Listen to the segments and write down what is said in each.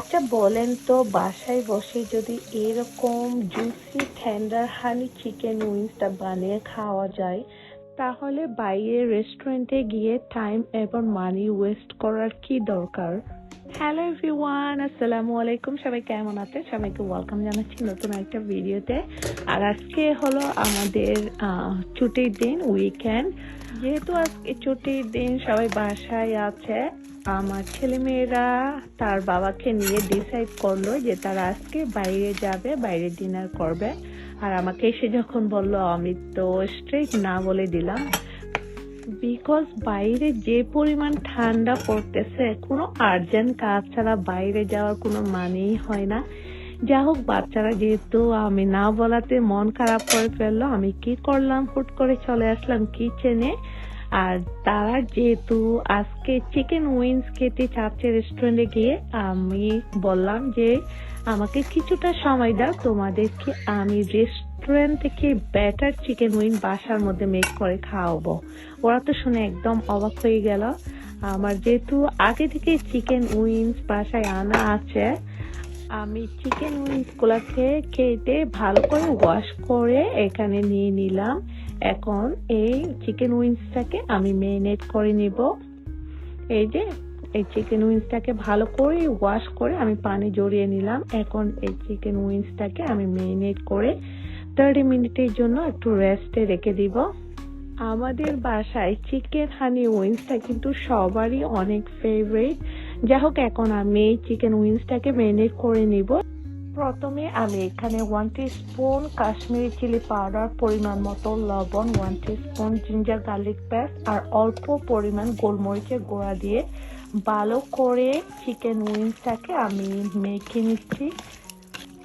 আচ্ছা বলেন তো বাসায় বসে যদি এরকম জুসি টেন্ডার হানি চিকেন উইংসটা বানিয়ে খাওয়া যায়, তাহলে বাইরে রেস্টুরেন্টে গিয়ে টাইম এবং মানি ওয়েস্ট করার কি দরকার? হ্যালো এভরিওয়ান আসসালামু আলাইকুম। সবাই কেমন আছেন? সবাইকে ওয়েলকাম জানাচ্ছি নতুন একটা ভিডিওতে আর আজকে হলো আমাদের ছুটির দিন উইকেন্ড যেহেতু আজকে ছুটির দিন সবাই বাসায় আছে, আমার ছেলেমেয়েরা তার বাবাকে নিয়ে ডিসাইড করল যে তারা আজকে বাইরে যাবে, বাইরে ডিনার করবে। আর আমাকে এসে যখন বলল, আমি তো স্ট্রেট না বলে দিলাম। বিকজ বাইরে যে পরিমাণ ঠান্ডা পড়তেছে, কোনো আর্জেন্ট কাজ ছাড়া বাইরে যাওয়ার কোনো মানেই হয় না। যা হোক বাচ্চারা যেহেতু আমি না বলাতে মন খারাপ করে ফেলল, আমি কি করলাম, হুট করে চলে আসলাম কিচেনে আর তারা যেহেতু আজকে চিকেন উইংস খেতে চাচ্ছে রেস্টুরেন্টে গিয়ে, আমি বললাম যে, আমাকে কিছুটা সময় দাও, তোমাদেরকে আমি রেস্টুরেন্ট থেকে ব্যাটার চিকেন উইং বাসার মধ্যে মেক করে খাওয়াবো। ওরা তো শুনে একদম অবাক হয়ে গেল। আমার যেহেতু আগে থেকে চিকেন উইংস বাসায় আনা আছে আমি চিকেন উইংস গুলাকে কেটে ভালো করে ওয়াশ করে এখানে নিয়ে নিলাম। এখন এই চিকেন উইংসটাকে আমি মেরিনেট করে নিব। এই যে, এই চিকেন উইংসটাকে ভালো করে ওয়াশ করে আমি পানি জড়িয়ে নিলাম। এখন এই চিকেন উইংসটাকে আমি মেরিনেট করে থার্টি মিনিটের জন্য একটু রেস্টে রেখে দিব। আমাদের বাসায় চিকেন হানি উইংসটা কিন্তু সবারই অনেক ফেভারিট যাই হোক এখন আমি চিকেন উইংসটাকে ম্যারিনেট করে নিব। প্রথমে আমি এখানে one spoon Kashmiri chilli powder পরিমাণ মতো লবণ one spoon ginger garlic paste আর অল্প পরিমাণ গোলমরিচের গোড়া দিয়ে ভালো করে চিকেন উইংসটাকে আমি মেখে নিচ্ছি।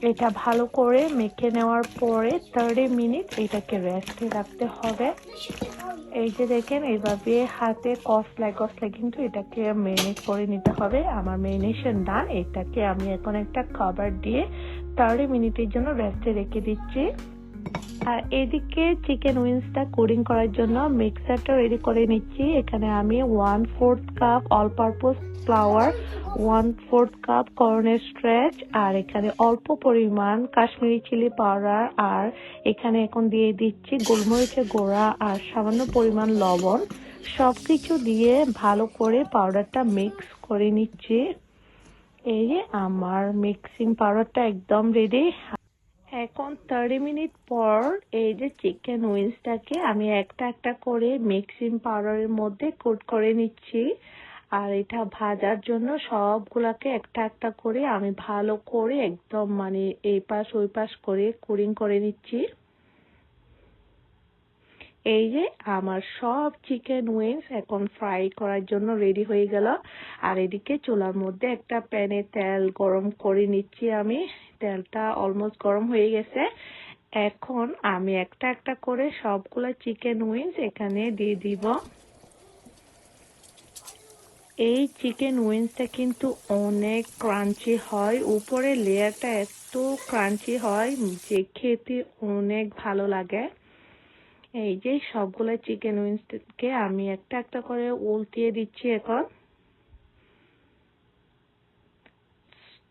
এটা ভালো করে মেখে নেওয়ার পরে থার্টি মিনিট এটাকে রেস্টে রাখতে হবে। এই যে দেখেন, এইভাবে হাতে কসলায় কসলায় কিন্তু এটাকে মেরিনেট করে নিতে হবে। আমার মেরিনেশন ডান এটাকে আমি এখন একটা খাবার দিয়ে থার্টি মিনিটের জন্য রেস্টে রেখে দিচ্ছি। আর এদিকে চিকেন উইংসটা কুডিং করার জন্য মিক্সারটা রেডি করে নিচ্ছি। এখানে আমি one fourth cup all purpose flour one fourth cup কর্নের স্ট্রেচ আর এখানে অল্প পরিমাণ কাশ্মীরি চিলি পাউডার আর এখানে এখন দিয়ে দিচ্ছি গোলমরিচের গোড়া আর সামান্য পরিমাণ লবণ। সব কিছু দিয়ে ভালো করে পাউডারটা মিক্স করে নিচ্ছি। এই আমার মিক্সিং পাউডারটা একদম রেডি এখন থার্টি মিনিট পর এই যে চিকেন উইংসটাকে আমি একটা একটা করে মিক্সিং পাউডারের মধ্যে কোট করে নিচ্ছি। আর এটা ভাজার জন্য সবগুলাকে একটা একটা করে আমি ভালো করে একদম মানে এই পাশ ওই পাশ করে কুরিং করে নিচ্ছি। এই যে আমার সব চিকেন উইংস এখন ফ্রাই করার জন্য রেডি হয়ে গেল। আর এদিকে চুলার মধ্যে একটা প্যানে তেল গরম করে নিচ্ছি আমি। তেলটা অলমোস্ট গরম হয়ে গেছে। এখন আমি একটা একটা করে সবগুলো চিকেন উইংস এখানে দিয়ে দিব। এই চিকেন উইংসটা কিন্তু অনেক ক্রাঞ্চি হয়। উপরে লেয়ারটা এত ক্রাঞ্চি হয় যে খেতে অনেক ভালো লাগে। এই যে সবগুলো চিকেন উইংসকে আমি একটা একটা করে উল্টিয়ে দিচ্ছি এখন।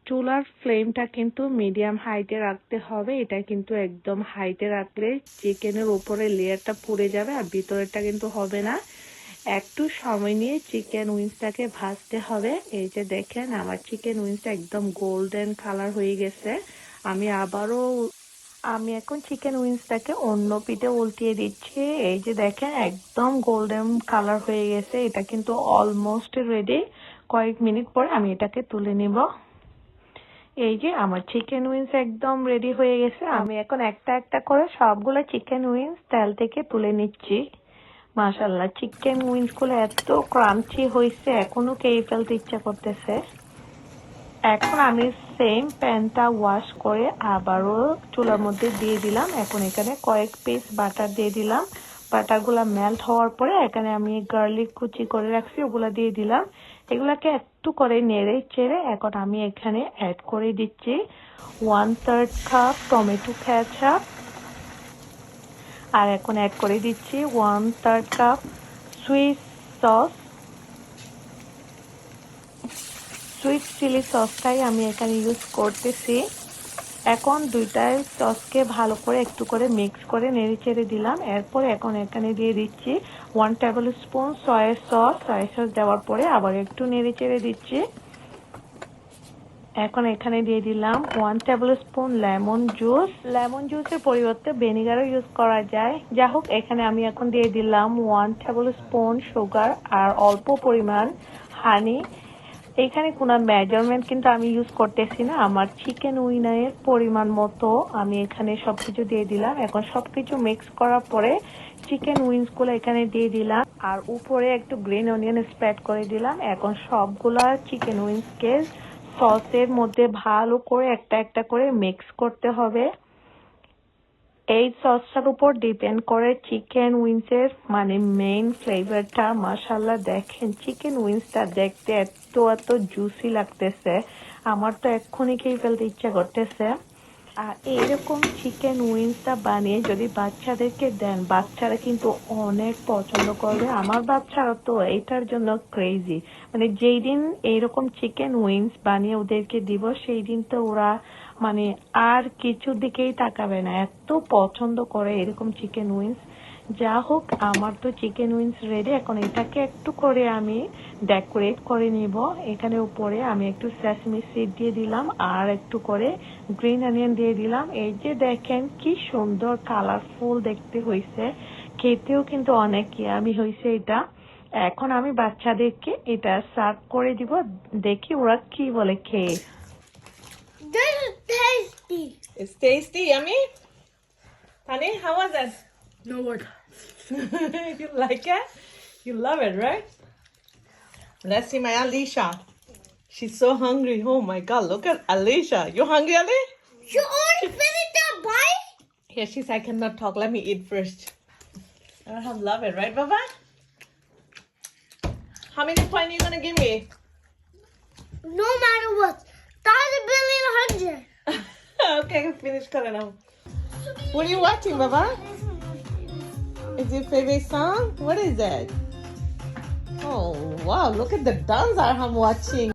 চুলার ফ্লেমটা কিন্তু মিডিয়াম হাইটে রাখতে হবে। এটা কিন্তু একদম হাইটে রাখলে চিকেনের উপরে লেয়ারটা পুড়ে যাবে আর ভিতরেরটা কিন্তু হবে না। একটু সময় নিয়ে চিকেন উইংসটাকে ভাজতে হবে। এই যে দেখেন, আমার চিকেন উইংসটা একদম গোল্ডেন কালার হয়ে গেছে। আমি আবারও, আমি এখন চিকেন উইংসটাকে অন্য পিঠে উল্টিয়ে দিচ্ছি। এই যে দেখেন, একদম গোল্ডেন কালার হয়ে গেছে। এটা কিন্তু অলমোস্ট রেডি। কয়েক মিনিট পর আমি এটাকে তুলে নিব। এই যে আমার চিকেন উইংস একদম রেডি হয়ে গেছে। আমি এখন একটা একটা করে সবগুলো চিকেন উইংস তেল থেকে তুলে নিচ্ছি। মাশাল্লাহ চিকেন উইংসগুলো এত ক্রাঞ্চি হয়েছে, এখনও খেয়ে ফেলতে ইচ্ছা করতেছে। এখন আমি সেম প্যানটা ওয়াশ করে আবারও চুলার মধ্যে দিয়ে দিলাম। এখন এখানে কয়েক পিস বাটার দিয়ে দিলাম। বাটারগুলো মেল্ট হওয়ার পরে এখানে আমি গার্লিক কুচি করে রাখছি, ওগুলো দিয়ে দিলাম। এগুলাকে একটু করে নেড়ে চেড়ে এখন আমি এখানে অ্যাড করে দিচ্ছি one third cup tomato ketchup আর এখন অ্যাড করে দিচ্ছি one third cup sweet sauce sweet chilli সসটাই আমি এখানে ইউজ করতেছি। এখন দুইটাই সসকে ভালো করে একটু করে মিক্স করে নেড়ে চেড়ে দিলাম। এরপর এখন এখানে দিয়ে দিচ্ছি one tablespoon soya sauce soya sauce দেওয়ার পরে আবার একটু নেড়ে চেড়ে দিচ্ছি। এখন এখানে দিয়ে দিলাম one tablespoon lemon juice lemon জুসের পরিবর্তে ভিনেগারও ইউজ করা যায়। যা হোক, এখানে আমি এখন দিয়ে দিলাম ওয়ান টেবিল স্পুন সুগার আর অল্প পরিমাণ হানি এখানে কোনো মেজারমেন্ট কিন্তু আমি ইউজ করতেছি না। আমার চিকেন উইনারের পরিমাণ মতো আমি এখানে সবকিছু দিয়ে দিলাম। এখন সবকিছু মিক্স করার পরে চিকেন উইংসগুলো এখানে দিয়ে দিলাম। আর উপরে একটু গ্রিন অনিয়ন স্প্রেড করে দিলাম। এখন সবগুলা চিকেন উইংসকে সসের মধ্যে ভালো করে একটা একটা করে মিক্স করতে হবে। এই সসটার উপর ডিপেন্ড করে চিকেন উইংসের মানে মেইন ফ্লেভারটা মাশাল্লাহ দেখেন চিকেন উইংসটা দেখতে এত এত জুসি লাগতেছে। আমার তো এক্ষুনি খেয়ে ফেলতে ইচ্ছা করতেছে। আর এইরকম চিকেন উইংসটা বানিয়ে যদি বাচ্চাদেরকে দেন, বাচ্চারা কিন্তু অনেক পছন্দ করবে। আমার বাচ্চারা তো এটার জন্য ক্রেজি মানে যেই দিন এইরকম চিকেন উইংস বানিয়ে ওদেরকে দিব, সেই দিন তো ওরা মানে আর কিছুর দিকেই তাকাবে না। এত পছন্দ করে এরকম চিকেন উইংস যা হোক, আমার তো চিকেন উইংস রেডি এখন এটাকে একটু করে আমি ডেকোরেট করে নিব। এখানে উপরে আমি একটু সেসমি সিড দিয়ে দিলাম আর একটু করে গ্রিন অনিয়ন দিয়ে দিলাম। এই যে দেখেন কি সুন্দর কালারফুল দেখতে হয়েছে খেতেও কিন্তু অনেক ইয়ামি হয়েছে এটা। এখন আমি বাচ্চাদেরকে এটা সার্ভ করে দিব। দেখি ওরা কি বলে খেয়ে। This is tasty. It's tasty, yummy. Honey, how was it? No word. you like it? You love it, right? Let's see my Alicia. She's so hungry. Oh my god, look at Alicia. You hungry, Ali? You already finished that bite? Yeah, she said I cannot talk. Let me eat first. I have love it, right, Baba? How many points are you gonna give me? No matter what. Hundred. okay, finish calling now. What are you watching, Baba? Is your favorite song? What is it? Oh wow, look at the dance I'm watching.